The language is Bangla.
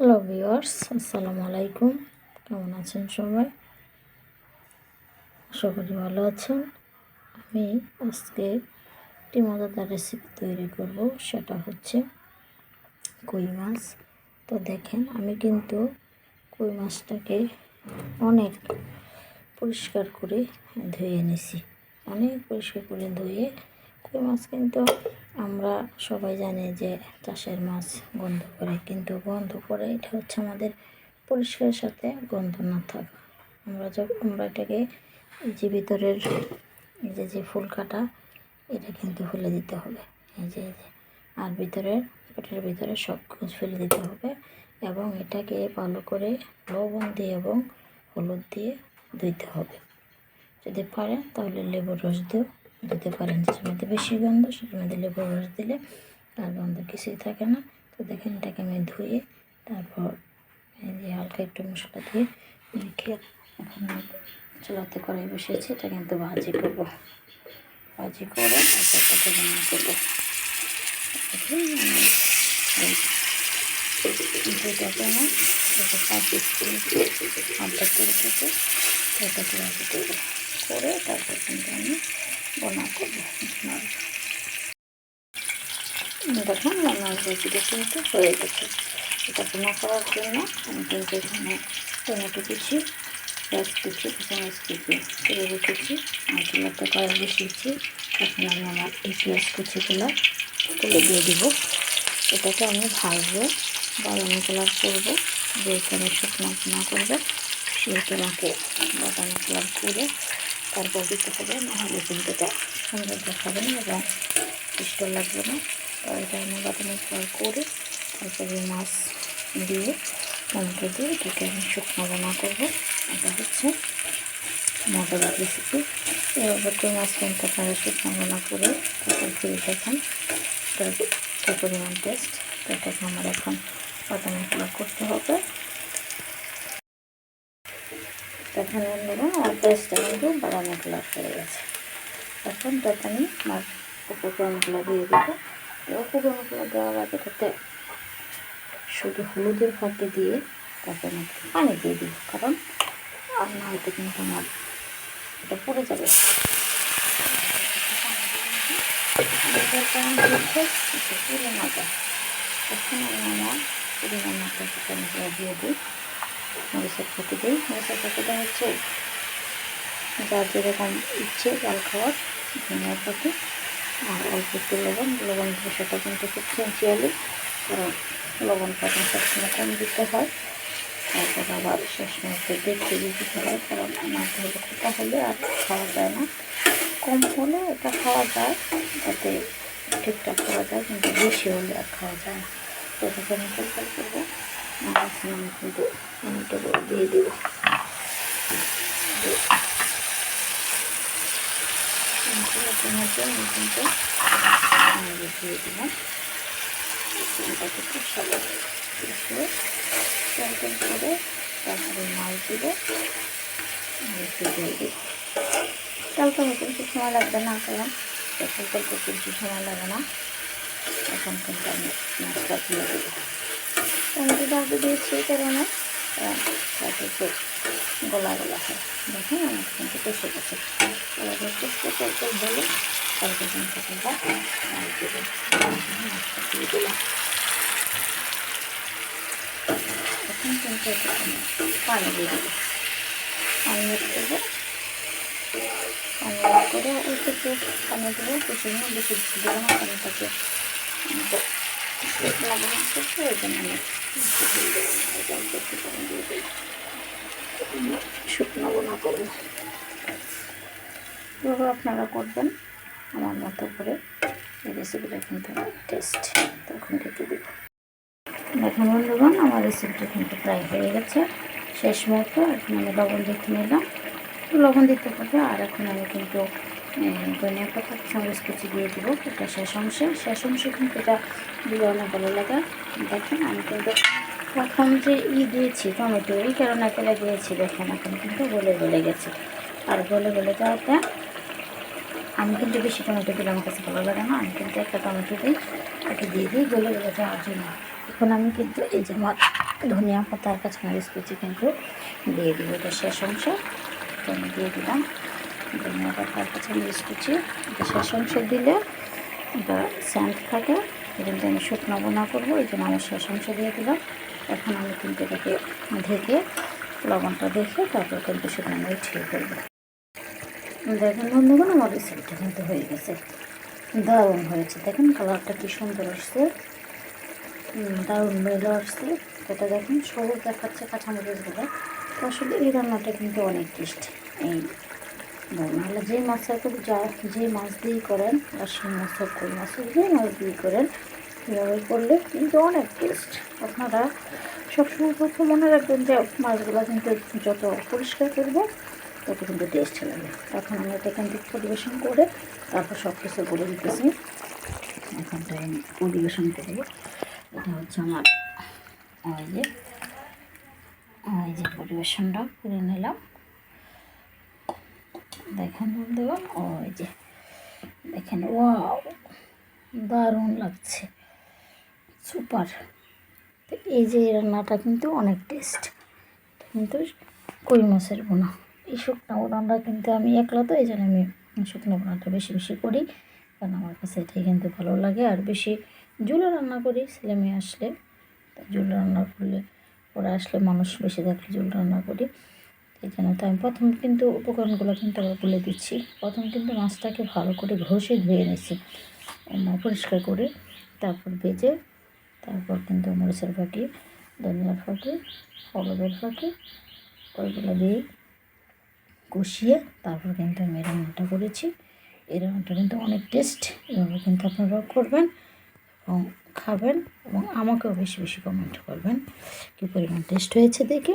হ্যালো ভিউয়ার্স আসসালামু আলাইকুম কেমন আছেন সবাই? আশা করি ভালো আছেন। আমি আজকে একটি মজাদার রেসিপি তৈরি করব। সেটা হচ্ছে কই মাছ। তো দেখেন, আমি কিন্তু কই মাছটাকে অনেক পরিষ্কার করে ধুয়ে নিছি। অনেক পরিষ্কার করে ধুয়ে কই মাছ কিন্তু আমরা সবাই জানি যে চাষের মাছ গন্ধ করে, কিন্তু গন্ধ করে এটা হচ্ছে আমাদের পরিষ্কারের সাথে গন্ধ না থাকা। আমরা যখন আমরা এটাকে যে ভিতরের এই যে যে ফুল কাটা, এটা কিন্তু ফেলে দিতে হবে। এই যে এই যে, আর ভিতরের, পেটের ভিতরে সব ফেলে দিতে হবে এবং এটাকে ভালো করে লবণ দিয়ে এবং হলুদ দিয়ে ধুইতে হবে। যদি পারেন তাহলে লেবুর রস দিয়েও দিতে পারেন যেটার মধ্যে বেশি গন্ধ সেটার মধ্যে লেবুর রস দিলে তার গন্ধ কিছুই থাকে না। তো দেখেন এটাকে আমি ধুয়ে তারপর যে হালকা একটু মশলা দিয়ে মেখে এখন চুলাতে কড়াই বসিয়েছি, এটা কিন্তু ভাজি করব। ভাজি করে তারপর তাকে রান্না করে করব করে তারপর কিন্তু আমি বনা করব দেখুন রান্নার রেসিপি কিন্তু হয়ে গেছে। এটা বোনা করার জন্য আমি কিন্তু এখানে টমেটো কুচি, পেঁয়াজ কুচি কাঁচামাচ কুচি করে রেখেছি। আর চুলাতে কড়াই বসিয়েছি। এখন আমি আমার এই পেঁয়াজ কুচিগুলো তুলে দিয়ে দিব। এটাকে আমি ভাজবো বাদামি কালার করব। যেহেতু আমি শুকনো না করব। সেহেতু আমাকে বাদামি কালার করে তারপর দিতে হবে, নাহলে কিন্তু সুন্দর দেখাবে না এবং ইষ্ট লাগবে না। তো এটা আমি বাদামি কালার করে তারপরে মাছ দিয়ে টমেটো দিয়ে এটাকে আমি শুকনো বানা করব। এটা হচ্ছে মজাদার রেসিপি এবার কই মাছ কিন্তু আপনারা শুকনো বানা করে তারপর খেয়ে দেখেন। এটার পরিমাণ টেস্ট তো এটাকে আমার এখন বাদামি কালার করতে হবে। এখানে আর পেস্টটা কিন্তু বাদামি কালার হয়ে গেছে এখন তাতে আমি আমার উপকরণগুলো দিয়ে দেবো উপকরণগুলো দেওয়ার আগে তাতে শুধু হলুদের ফাঁকে দিয়ে তারপর পানি দিয়ে দিব কারণ আর না হয়তো কিন্তু আমার এটা পড়ে যাবে। পুরো না যায় তখন আমি আমার পরিমাণ মতো দিয়ে দিই। মরিচের ফাঁকি দিই। মরিচের ফাঁকিটা হচ্ছে যার যেরকম ইচ্ছে জল খাওয়ার ধনিয়ার ফাঁকি আর অল্প একটু লবণ। লবণ সেটা কিন্তু খুব সেন্সিয়ালি কারণ লবণ পাতা সবসময় কম দিতে হয়। তারপর আবার শেষ মুহূর্তে দেখতে দিতে হয় কারণ না হলে খোটা হলে আর খাওয়া যায় না। কম হলে এটা খাওয়া যায় যাতে ঠিকঠাক খাওয়া যায় কিন্তু বেশি হলে আর খাওয়া যায় না। তো আমি করব। এখন দিয়ে দেব আমি কিন্তু দিলাম খুব করে তারপরে মাছ দিব একটু দিয়ে দিব কালকে মতন কিছু সময় লাগবে না কারণ তখন কালকে কিছু সময় লাগে না এখন কিন্তু আমি মাছটা দিয়ে দেবো। টমেটোটা আগে দিয়েছি কারণে একটু গোলা গোলা হয় দেখুন, আমার কিন্তু কষে গেছে। এবার কষতে চলতে হলে তারপর কিন্তু দিয়ে দিলাম। এখন কিন্তু পানি দিয়ে দেবো পানি করব পানি করে একটু পানি দেবো। না, বেশি না। পানিটাকে ওই জন্য আমি শুকনো বোনা করব এভাবে আপনারা করবেন আমার মতো করে এই রেসিপিটা কিন্তু টেস্ট তখন রেখে দেব। দেখুন বন্ধুগণ, আমার রেসিপিটা কিন্তু প্রায় হয়ে গেছে। শেষ মতো এখন আমি লবণ দিতে নিলাম। লবণ দিতে হবে আর এখন আমি কিন্তু ধনিয়া পাতা চামচ কুচি দিয়ে দেবো। এটা শেষ অংশে। শেষ অংশে কিন্তু এটা দিয়ে অনেক ভালো লাগে। দেখেন, আমি কিন্তু প্রথম যে ই দিয়েছি টমেটো, এই কারণে ফেলে দিয়েছি। দেখেন, এখন কিন্তু গলে গলে গেছে। আর গলে গলে যাওয়াতে আমি কিন্তু বেশি টমেটো দিলে আমার কাছে ভালো লাগে না। আমি কিন্তু একটা টমেটো দিই ওকে দিয়ে দিই, গলে গলে যাওয়ার জন্য। এখন আমি কিন্তু এই যে আমার ধনিয়া পাতা আর কাঁচামরিচ কুচি কিন্তু দিয়ে দিব। এটা শেষ অংশ। আমি দিয়ে দিলাম। ধনিয়া পাতা আর কাঁচামরিচ কুচি, এটা শেষ অংশ দিলে, এটা স্যান্ড থাকে কিন্তু আমি শুকনো বোনা করব, এই জন্য আমার শেষ অংশ দিয়ে দিলাম। এখন আমি কিন্তু এটাকে ঢেকে লবণটা দেখে তারপর কিন্তু সেটা আমি উঠিয়ে ফেলব দেখেন বন্ধুগণ, আমার রেসিপিটা কিন্তু হয়ে গেছে। দারুণ হয়েছে। দেখেন কালারটা কি সুন্দর আসছে। দারুণ মেলো আসছে। এটা দেখুন সবুজ দেখাচ্ছে কাঁচামরিচগুলো। আসলে এই রান্নাটা কিন্তু অনেক টেস্টি এই নাহলে যে মাছটা করে যা যে মাছ দিয়ে করেন, আর সেই মাছ হোক কই মাছ? যে মাছ দিয়ে করেন, এভাবে করলে কিন্তু অনেক টেস্ট আপনারা সবসময় প্রথম মনে রাখবেন যে মাছগুলো কিন্তু যত পরিষ্কার করব তত কিন্তু টেস্ট লাগে এখন আমি এটা কিন্তু পরিবেশন করে তারপর সব কিছু বলে দিতেছি। এখন তো আমি পরিবেশন করব এটা হচ্ছে আমার ওই যে ওই যে পরিবেশনটা করে নিলাম। দেখেন বন্ধুগণ ওই যে দেখেন, ওয়াও, দারুণ লাগছে, সুপার। তো এই যে রান্নাটা কিন্তু অনেক টেস্ট কিন্তু কই মাছের বোনা? এই শুকনো বোনাটা কিন্তু আমি একলা তো এই জন্য আমি শুকনো বোনাটা বেশি বেশি করি, কারণ আমার কাছে এটাই কিন্তু ভালো লাগে। আর বেশি জুলে রান্না করি, ছেলে মেয়ে আসলে জুল রান্না করলে, ওরা আসলে মানুষ বেশি থাকলে জুল রান্না করি। এই জন্য তো আমি প্রথম কিন্তু উপকরণগুলো কিন্তু আবার বলে দিচ্ছি। প্রথম কিন্তু মাছটাকে ভালো করে ঘষে ধুয়ে নিয়েছি। পরিষ্কার করে তারপর ভেজে তারপর কিন্তু মরিচের ফাঁকি, ধনিয়ার ফাঁকি, হলুদের ফাঁকি, ওইগুলো দিয়ে কষিয়ে তারপর কিন্তু আমি এই রান্নাটা করেছি। এই রান্নাটা কিন্তু অনেক টেস্ট এভাবে কিন্তু আপনারাও করবেন এবং খাবেন এবং আমাকেও বেশি বেশি কমেন্ট করবেন। কী পরিমাণ টেস্ট হয়েছে দেখে?